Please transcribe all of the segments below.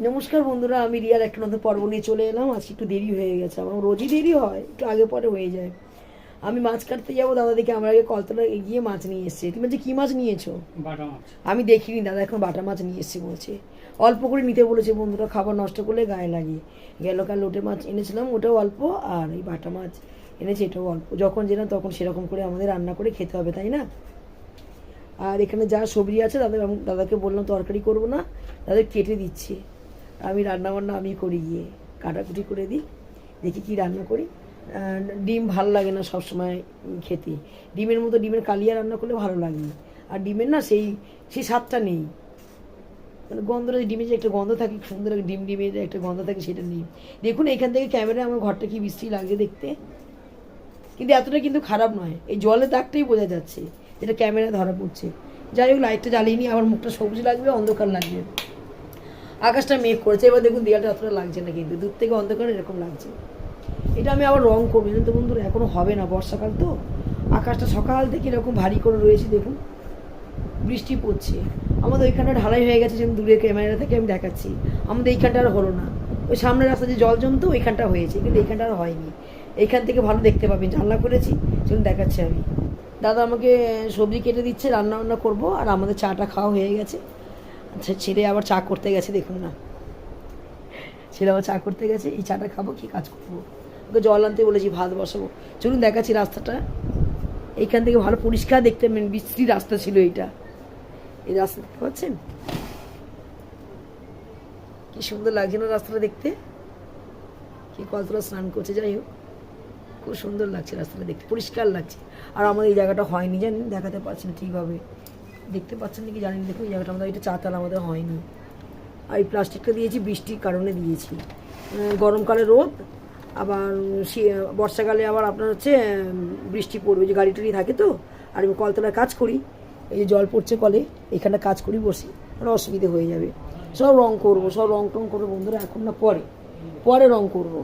নমস্কার বন্ধুরা আমি রিয়ার একটা নতুন পর্ব নিয়ে চলে এলাম। আজকে একটু দেরি হয়ে গেছে আমার রোজই দেরি হয় একটু আগে পরে হয়ে যায়। আমি মাছ কাটতে যাব দাদা দেখে আমার আগে কলতলা গিয়ে মাছ নিয়ে এসছে। তুমি বলছে কী মাছ নিয়েছো? বাটা আমি দেখিনি দাদা এখন বাটা মাছ নিয়ে এসছে বলছে। অল্প করে নিতে বলেছে বন্ধুরা খাবার নষ্ট করলে গায়ে লাগে গেল কাল লোটে মাছ এনেছিলাম ওটাও অল্প আর এই বাটা মাছ এনেছে এটাও অল্প। যখন যেলাম তখন সেরকম করে আমাদের রান্না করে খেতে হবে তাই না? আর এখানে যা সবজি আছে দাদা দাদাকে বললাম তরকারি করব না দাদা কেটে দিচ্ছে। আমি রান্না বান্না আমি করি গিয়ে, কাটাকুটি করে দিই, দেখি কি রান্না করি। ডিম ভালো লাগে না সবসময় খেতে। ডিমের মতো ডিমের কালিয়া রান্না করলে ভালো লাগে। আর ডিমের না সেই সেই স্বাদটা নেই। মানে গন্ধটা ডিমের যে একটা গন্ধ থাকে সুন্দর ডিম ডিমের যে একটা গন্ধ থাকে সেটা নেই। দেখুন, এখান থেকে ক্যামেরায় আমার ঘরটা কি বৃষ্টি লাগছে দেখতে। কিন্তু এতটা কিন্তু খারাপ নয়। এই জলের দাগটাই বোঝা যাচ্ছে। যেটা ক্যামেরায় ধরা পড়ছে। যাই হোক লাইটটা জ্বালিয়ে নিই, আমার মুখটা সবুজ লাগবে, অন্ধকার লাগবে। আকাশটা মেঘ করেছে। এবার দেখুন দেয়ালটা অতটা লাগছে না কিন্তু। দূর থেকে অন্ধকার এরকম লাগছে। এটা আমি আবার রং করব। জানেন তো বন্ধুরা, এখনও হবে না বর্ষাকাল তো। আকাশটা সকাল থেকে এরকম ভারী করে রয়েছে, দেখুন। বৃষ্টি পড়ছে। আমাদের ওইখানটা ঢালাই হয়ে গেছে যেমন দূরে ক্যামেরা থেকে আমি দেখাচ্ছি। আমাদের এইখানটা আর হলো না। ওই সামনের রাস্তা যে জল জমতো, ওইখানটা হয়েছে, কিন্তু এইখানটা আর হয়নি। এইখান থেকে ভালো দেখতে পাবেন। জানলা করেছি চলুন দেখাচ্ছি আমি। দাদা আমাকে সবজি কেটে দিচ্ছে রান্না বান্না করব, আর আমাদের চাটা খাওয়া হয়ে গেছে। আচ্ছা ছেলে আবার চা করতে গেছে, দেখুন না। ছেলে আবার চা করতে গেছে, এই চাটা খাব, কি কাজ করব? ওকে জল আনতে বলেছি, ভাত বসাবো। চলুন দেখাচ্ছি রাস্তাটা। এইখান থেকে ভালো পরিষ্কার দেখতে পাবেন বিশ্রী রাস্তা ছিল এইটা। এই রাস্তা দেখতে পাচ্ছেন? কি সুন্দর লাগছে না রাস্তাটা দেখতে? কি কতটা স্নান করছে, যাই হোক। খুব সুন্দর লাগছে রাস্তাটা দেখতে, পরিষ্কার লাগছে। আর আমাদের এই জায়গাটা হয়নি, জানেন? দেখাতে পারছি না ঠিকভাবে। দেখতে পাচ্ছেন নাকি জানেন? দেখুন, এই জায়গাটা আমাদের, এটা চাতাল আমাদের হয়নি। আর এই প্লাস্টিকটা দিয়েছি, বৃষ্টির কারণে দিয়েছি। গরমকালে রোদ, আবার বর্ষাকালে আবার আপনার হচ্ছে বৃষ্টি পড়বে, যে গাড়ি টাড়ি থাকে তো, আর আমি কলতলায় কাজ করি, এই যে জল পড়ছে কলে এখানে কাজ করি, বসি আর অসুবিধে হয়ে যাবে। সব রং করব, সব রং টং করব, বন্ধুরা, এখন না পরে পরে রং করব।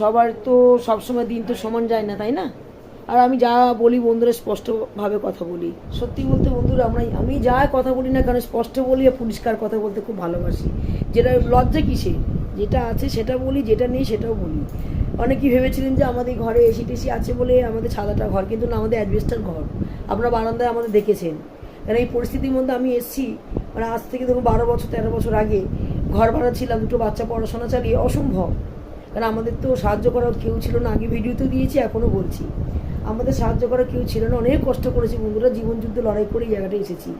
সবার তো সবসময় দিন তো সমান যায় না, তাই না? আর আমি যা বলি বন্ধুরা স্পষ্টভাবে কথা বলি। সত্যি বলতে বন্ধুরা, আমরা আমি যা কথা বলি না কেন, স্পষ্ট বলি আর পরিষ্কার কথা বলতে খুব ভালোবাসি। যেটা লজ্জা কিসে যেটা আছে সেটা বলি, যেটা নেই সেটাও বলি। অনেকেই ভেবেছিলেন যে আমাদের ঘরে এসি টেসি আছে বলে আমাদের ছাদাটা ঘর, কিন্তু না, আমাদের অ্যাডভেস্টার ঘর। আপনারা বারান্দায় আমাদের দেখেছেন। কারণ এই পরিস্থিতির মধ্যে আমি এসছি মানে আজ থেকে ধরুন বারো বছর, তেরো বছর আগে ঘর ভাড়া ছিলাম, দুটো বাচ্চা পড়াশোনা চালিয়ে, অসম্ভব। কারণ আমাদের তো সাহায্য করার কেউ ছিল না, আগে ভিডিওতেও দিয়েছি, এখনও বলছি। আমাদের সাহায্য করার কেউ ছিল না। অনেক কষ্ট করেছি বন্ধুরা জীবন যুদ্ধ লড়াই করে এই জায়গাটা এসেছি।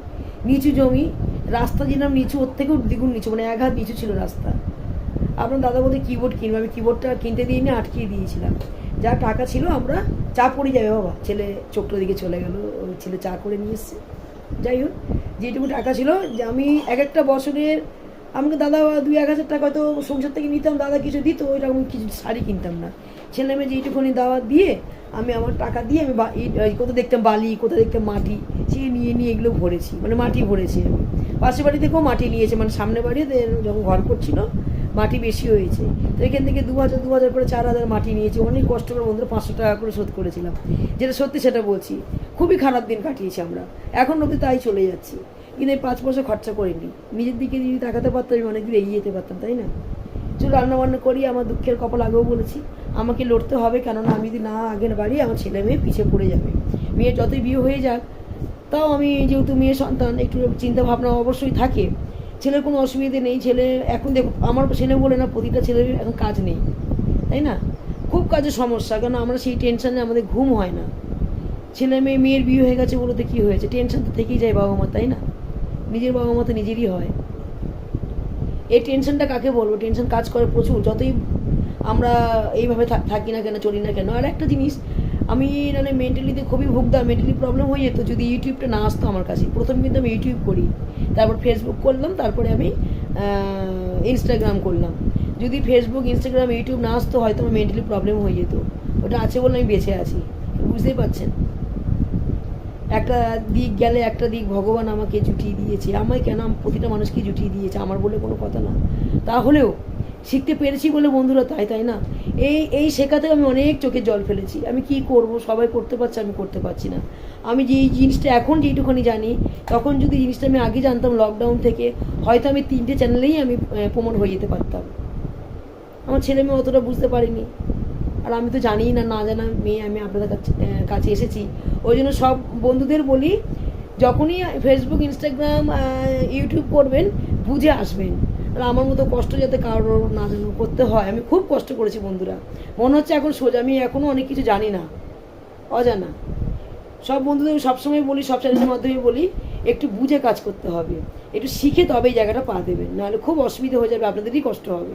নিচু জমি, রাস্তা যেরকম নিচু, ওর থেকেও দ্বিগুণ নিচু মানে এক হাত নিচু ছিল রাস্তা। আপনার দাদা বলতে কিবোর্ড কিনবো, আমি কিবোর্ডটা কিনতে দিয়ে নিয়ে আটকিয়ে দিয়েছিলাম। যা টাকা ছিল আমরা চা পড়ে যাবে, বাবা। ছেলে চোখটার দিকে চলে গেল ছেলে চা করে নিয়ে এসছে। যাই হোক, যেটুকু টাকা ছিল, যে আমি এক একটা বছরের আমাকে দাদা দুই এক হাজার টাকা হয়তো সংসার থেকে নিতাম, দাদা কিছু দিত, ওইরকম কিছু শাড়ি কিনতাম না। ছেলে মেয়ে যেইটুকুনি দাওয়া দিয়ে আমি আমার টাকা দিয়ে আমি কোথাও দেখতাম বালি কোথাও দেখতাম মাটি সে নিয়ে নিয়ে এগুলো ভরেছি মানে মাটি ভরেছি আমি। পাশের বাড়ি থেকেও মাটি নিয়েছে মানে সামনে বাড়িতে যখন ঘর করছিল, মাটি বেশি হয়েছে। তো এখান থেকে দু হাজার দু হাজার করে চার হাজার মাটি নিয়েছি, অনেক কষ্ট করে বন্ধুরা পাঁচশো টাকা করে শোধ করেছিলাম। যেটা সত্যি সেটা বলছি, খুবই খারাপ দিন কাটিয়েছি আমরা। এখন অবধি তাই চলে যাচ্ছি। কিন্তু এই পাঁচ পয়সা খরচা করিনি। নিজের দিকে যদি তাকাতে পারতাম, আমি অনেক দূর এগিয়ে যেতে পারতাম, তাই না? চলো রান্না বান্না করি, আমার দুঃখের কপাল আগেও বলেছি। আমাকে লড়তে হবে, কেননা আমি যদি না আগের বাড়ি, আমার ছেলে মেয়ে পিছিয়ে পড়ে যাবে। মেয়ে যতই বিয়ে হয়ে যাক, তাও আমি যেহেতু মেয়ে সন্তান, একটু চিন্তা ভাবনা অবশ্যই থাকে। ছেলের কোনো অসুবিধে নেই, ছেলে এখন দেখো, আমার ছেলে বলে না, প্রতিটা ছেলের এখন কাজ নেই, তাই না? খুব কাজের সমস্যা কেন আমরা সেই টেনশনে আমাদের ঘুম হয় না। ছেলে মেয়ে, মেয়ের বিয়ে হয়ে গেছে বলতে কী হয়েছে? টেনশন তো থেকেই যায় বাবা মা তাই না? নিজের বাবা মা তো নিজেরই হয়। এই টেনশনটা কাকে বলব? টেনশন কাজ করে প্রচুর। যতই আমরা এইভাবে থাকি না কেন, চলি না কেন, আর একটা জিনিস, আমি মানে মেন্টালিতে খুবই ভুগতাম মেন্টালি প্রবলেম হয়ে যেত যদি ইউটিউবটা না আসতো আমার কাছে। প্রথম কিন্তু আমি ইউটিউব করি, তারপর ফেসবুক করলাম, তারপরে আমি ইনস্টাগ্রাম করলাম। যদি ফেসবুক ইনস্টাগ্রাম ইউটিউব না আসতো, হয়তো আমার মেন্টালি প্রবলেম হয়ে যেত। ওটা আছে বলে আমি বেঁচে আছি। বুঝতেই পারছেন? একটা দিক গেলে একটা দিক ভগবান আমাকে জুটিয়ে দিয়েছে। আমায় কেন প্রতিটা মানুষকে জুটিয়ে দিয়েছে? আমার বলে কোনো কথা না। তাহলেও শিখতে পেরেছি বলে বন্ধুরা তাই তাই না? এই এই শেখাতে আমি অনেক চোখে জল ফেলেছি। আমি কি করব? সবাই করতে পারছে, আমি করতে পারছি না। আমি যে জিনিসটা এখন যেইটুখানি জানি, তখন যদি জিনিসটা আমি আগে জানতাম লকডাউন থেকে, হয়তো আমি তিনটে চ্যানেলেই আমি প্রমোট হয়ে যেতে পারতাম। আমার ছেলে মেয়ে অতটা বুঝতে পারিনি। আর আমি তো জানিই না না জানা মেয়ে আমি আপনাদের কাছে কাছে এসেছি। ওই জন্য সব বন্ধুদের বলি, যখনই ফেসবুক ইনস্টাগ্রাম ইউটিউব করবেন, বুঝে আসবেন। আর আমার মতো কষ্ট যাতে কারোর না যেন করতে হয়, আমি খুব কষ্ট করেছি বন্ধুরা। মনে হচ্ছে এখন সোজা, আমি এখনও অনেক কিছু জানি না, অজানা। সব বন্ধুদের সবসময় বলি, সব চ্যানেলের মাধ্যমে বলি, একটু বুঝে কাজ করতে হবে। একটু শিখে তবে এই জায়গাটা পা দেবেন, নাহলে খুব অসুবিধা হয়ে যাবে, আপনাদেরই কষ্ট হবে।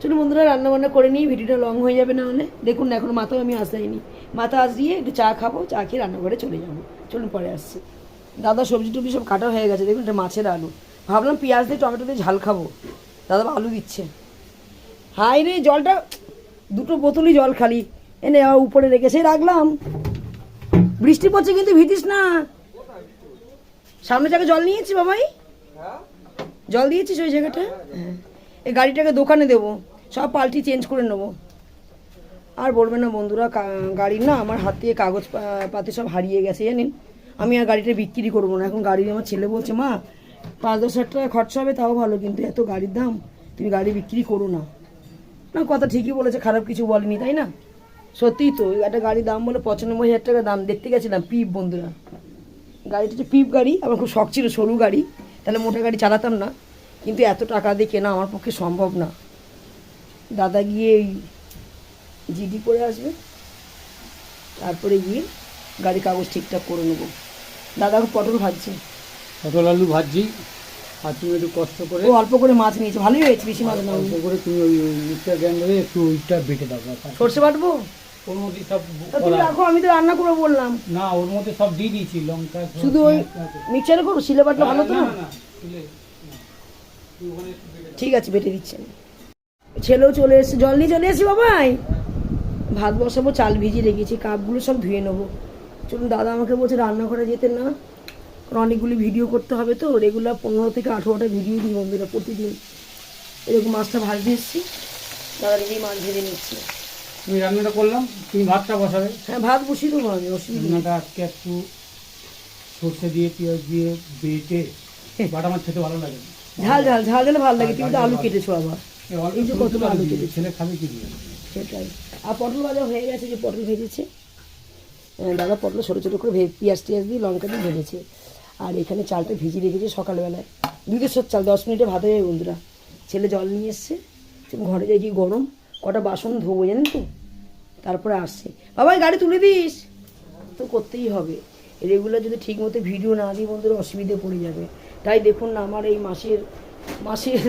চলুন বন্ধুরা রান্না বান্না করে নিই ভিডিওটা লং হয়ে যাবে না হলে। দেখুন না এখন মাথাও আমি আসলাইনি মাথা আসিয়ে একটু চা খাব চা খেয়ে রান্নাঘরে চলে যাব। চলুন পরে আসছি। দাদা সবজি টবজি সব কাটা হয়ে গেছে। দেখুন এটা মাছের আলু। ভাবলাম পেঁয়াজ দিয়ে টমেটো দিয়ে ঝাল খাব। দাদা আলু দিচ্ছে। হাই রে জলটা দুটো বোতলই জল খালি। এনে উপরে রেখে সেই রাখলাম। বৃষ্টি পড়ছে কিন্তু ভিতিস না। সামনে জায়গায় জল নিয়েছি বাবাই? জল দিয়েছিস ওই জায়গাটা? হ্যাঁ। এই গাড়িটাকে দোকানে দেবো। সব পাল্টি চেঞ্জ করে নেব। আর বলবেন না, বন্ধুরা গাড়ির না আমার হাত থেকে কাগজ পাতি সব হারিয়ে গেছে, জানেন? আমি আর গাড়িটা বিক্রি করব না। এখন গাড়ি আমার ছেলে বলছে, মা, পাঁচ দশ হাজার টাকা খরচা হবে, তাও ভালো, কিন্তু এত গাড়ির দাম, তুমি গাড়ি বিক্রি করো না। না, কথা ঠিকই বলেছে, খারাপ কিছু বলেনি, তাই না? সত্যিই তো, একটা গাড়ির দাম বলে পঁচানব্বই হাজার টাকা দাম, দেখতে গেছিলাম, পিপ, বন্ধুরা। গাড়িটা হচ্ছে পিপ গাড়ি, আমার খুব শখ ছিল, সরু গাড়ি, তাহলে মোটা গাড়ি চালাতাম না। কিন্তু এত টাকা দিয়ে কেনা আমার পক্ষে সম্ভব না। দাদা গিয়ে এই জিডি করে আসবে। তারপরে গিয়ে গাড়ি কাগজ ঠিকঠাক করে নেব। দাদা পটল ভাজছে। পটল আলু ভাজছি। আর তুমি একটু কষ্ট করে অল্প করে মাছ নিয়েছে। ভালোই হয়েছে বেশি মাছ না। অল্প করে তুমি ওই মিক্সার গ্রাইন্ডারে একটু ওইটা বেটে দাও। সর্ষে বাটবো? ওর মধ্যে সব তুমি রাখো আমি তো রান্না করে বললাম। না ওর মধ্যে সব দিয়ে দিয়েছি। লঙ্কা শুধু ওই মিক্সারে করো শিলে বাটলে ভালো তো? না, ঠিক আছে বেটে দিচ্ছি আমি। ছেলেও চলে এসছে জল নিয়ে চলে এসছি বাবাই। ভাত বসাবো চাল ভিজিয়ে রেখেছি কাপগুলো সব ধুয়ে নেব। চলুন দাদা আমাকে বলছে রান্নাঘরে যেতে না কারণ অনেকগুলি ভিডিও করতে হবে তো রেগুলার পনেরো থেকে আঠেরোটা ভিডিও দিই বন্ধুরা প্রতিদিন। এরকম মাছটা ভাজতে এসছি দাদা নিজেই মাছ ভেজে নিচ্ছি। তুমি রান্নাটা করলাম তুমি ভাতটা বসাবে। হ্যাঁ ভাত বসিয়ে দেবো আমি অসুবিধা আজকে একটু সর্ষে দিয়ে পেঁয়াজ দিয়ে বেটে বাটা মাছ খেতে ভালো লাগে। ঝাল ঝাল ঝাল দিলে ভালো লাগে তুমি তো আলু কেটেছো আবার। এই যে কতটা আলু কেটেছে। ছেলে খাবে কি সেটাই। আর পটল ভাজা হয়ে গেছে যে পটল ভেজেছে। দাদা পটল ছোটো ছোটো করে পেঁয়াজ টিয়াজ দিয়ে লঙ্কা দিয়ে ভেজেছে। আর এখানে চালটা ভিজিয়ে রেখেছে সকালবেলায়। দুধের সব চাল দশ মিনিটে ভাত হয়ে যাবে বন্ধুরা। ছেলে জল নিয়ে এসছে। তুমি ঘরে যাই কি গরম। কটা বাসন ধোবো জানেন তো? তারপরে আসছে। বাবা গাড়ি তুলে দিস। তো করতেই হবে। রেগুলার যদি ঠিক মতো ভিডিও না দিই বন্ধুরা অসুবিধে পড়ে যাবে। তাই দেখুন না আমার এই মাসের মাসের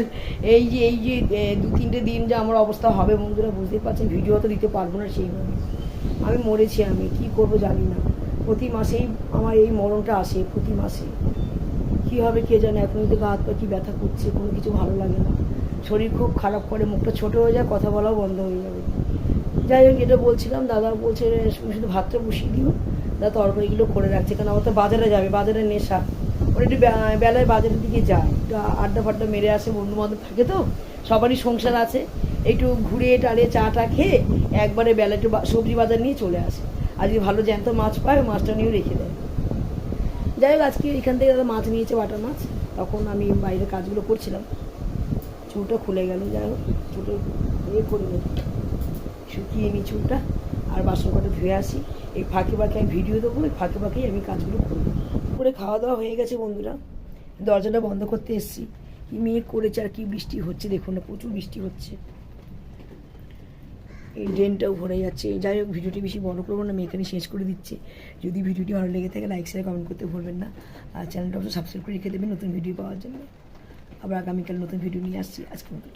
এই যে এই যে দু তিনটে দিন যে আমার অবস্থা হবে বন্ধুরা বুঝতে পারছেন, ভিডিও তো দিতে পারব না সেইভাবে। আমি মরেছি আমি, কি করব জানি না। প্রতি মাসেই আমার এই মরণটা আসে, প্রতি মাসে। কী হবে কে জানে এখন তো গা হাত পা কি ব্যথা করছে, কোনো কিছু ভালো লাগে না। শরীর খুব খারাপ করে, মুখটা ছোট হয়ে যায়, কথা বলাও বন্ধ হয়ে যাবে। যাই হোক, এটা বলছিলাম, দাদা বলছে, শুধু ভাতটা বসিয়ে দিও। দাদা তরকারিগুলো করে রাখছে, কারণ আমার তো বাজারে যাবে, বাজারে নেশা। ওরা একটু বেলায় বাজারের দিকে যায়। একটু আড্ডা ফাড্ডা মেরে আসে বন্ধু বান্ধব থাকে তো? সবারই সংসার আছে। একটু ঘুরে টাড়িয়ে চা টা খেয়ে একবারে বেলা একটু সবজি বাজার নিয়ে চলে আসে। আজকে ভালো জ্যান্ত মাছ পায় মাছটা নিয়েও রেখে দেয়। যাই হোক, আজকে এখান থেকে দাদা মাছ নিয়েছে বাটা মাছ। তখন আমি বাইরে কাজগুলো করছিলাম। চুলটা খুলে গেল, যাই হোক, চুলটা ইয়ে করে শুকিয়ে নিই চুলটা। আর বাসন কটা ধুয়ে আসি। এই ফাঁকে ফাঁকে আমি ভিডিও দেবো, এই ফাঁকে ফাঁকেই আমি কাজগুলো করব। করে খাওয়া দাওয়া হয়ে গেছে বন্ধুরা। দরজাটা বন্ধ করতে এসেছি। কি মেয়ে করেছে আর কি বৃষ্টি হচ্ছে দেখুন না, প্রচুর বৃষ্টি হচ্ছে। এই ড্রেনটাও ভরে যাচ্ছে। যাই হোক, ভিডিওটি বেশি বড় করব না, আমি এখানে শেষ করে দিচ্ছি। যদি ভিডিওটি ভালো লেগে থাকে লাইক শেয়ার কমেন্ট করতে ভুলবেন না। আর চ্যানেলটা অবশ্যই সাবস্ক্রাইব করে রেখে দেবেন নতুন ভিডিও পাওয়ার জন্য। আবার আগামীকাল নতুন ভিডিও নিয়ে আসছি। আজকে মতো